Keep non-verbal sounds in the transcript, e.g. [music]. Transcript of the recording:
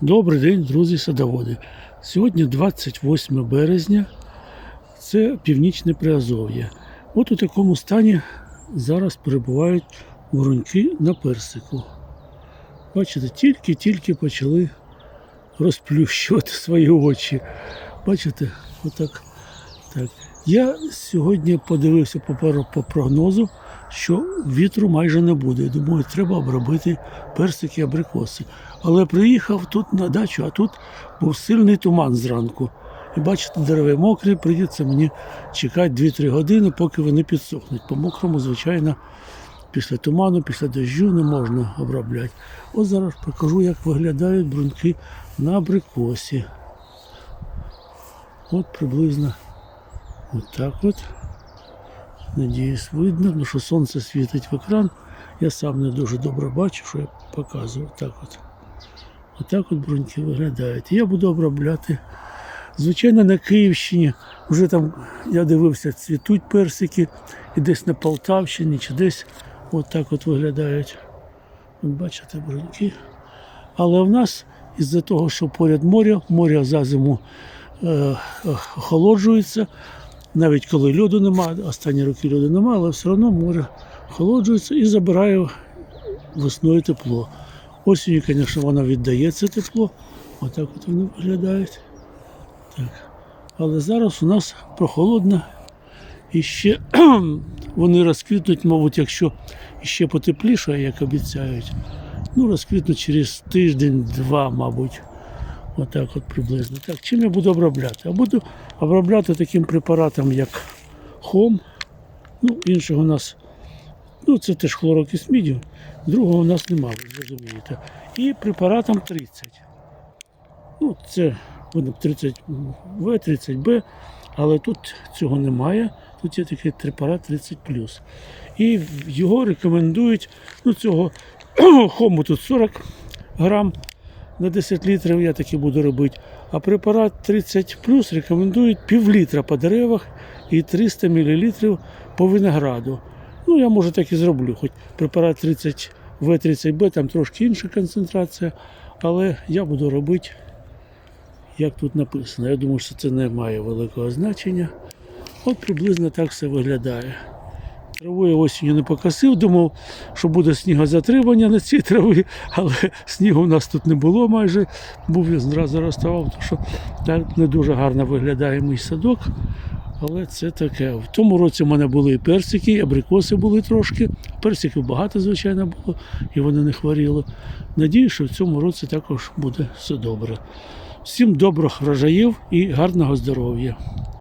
Добрий день, друзі садоводи. Сьогодні 28 березня, це північне Приазов'я. От у такому стані зараз перебувають вороньки на персику. Бачите, тільки-тільки почали розплющувати свої очі. Бачите, отак. Так. Я сьогодні подивився по, по прогнозу, що вітру майже не буде. Я Думаю, треба обробити персики абрикоси. Але приїхав тут на дачу, а тут був сильний туман зранку. І бачите, дерева мокрі, прийдеться мені чекати 2-3 години, поки вони підсохнуть. По мокрому, звичайно, після туману, після дощу не можна обробляти. От зараз покажу, як виглядають бруньки на абрикосі. От приблизно от так от. Надіюсь, видно, ну що сонце світить в екран. Я сам не дуже добре бачу, що я показую. Так от. Отак от бруньки виглядають. Я буду обробляти. Звичайно, на Київщині вже там, я дивився, цвітуть персики, і десь на Полтавщині, чи десь отак от виглядають. От бачите, бруньки. Але в нас із-за того, що поряд море, море за зиму е, охолоджується, навіть коли льоду немає, останні роки льоду немає, але все одно море охолоджується і забирає весною тепло. Осінню, звісно, воно віддає це тепло. Отак от вони виглядають. Так. Але зараз у нас прохолодно і ще [clears throat] вони розквітнуть, мабуть, якщо ще потепліше, як обіцяють. Ну, розквітнуть через тиждень-два, мабуть. Отак от приблизно. Так, чим я буду обробляти? Я буду обробляти таким препаратом, як хом. Ну, іншого у нас, ну, це теж хлорокис мідію, другого у нас немає, зрозумієте. І препаратом 30. Ну, це 30 В, 30Б, але тут цього немає. Тут є такий препарат 30 І його рекомендують, ну, цього [clears throat] хому тут 40 грам на 10 літрів, я таки буду робити. А препарат 30 рекомендують пів літра по деревах і 300 мл по винограду. Ну, я може так і зроблю, хоч препарат 30 В, 30 Б, там трошки інша концентрація, але я буду робити, як тут написано. Я думаю, що це не має великого значення. От приблизно так все виглядає. Траву я осінню не покосив, думав, що буде снігозатримання на цій траві, але снігу у нас тут не було майже. Був зразу розставав, тому що так не дуже гарно виглядає мій садок. Але це таке. В тому році в мене були і персики, і абрикоси були трошки. Персиків багато, звичайно, було, і вони не хворіли. Надію, що в цьому році також буде все добре. Всім добрих врожаїв і гарного здоров'я.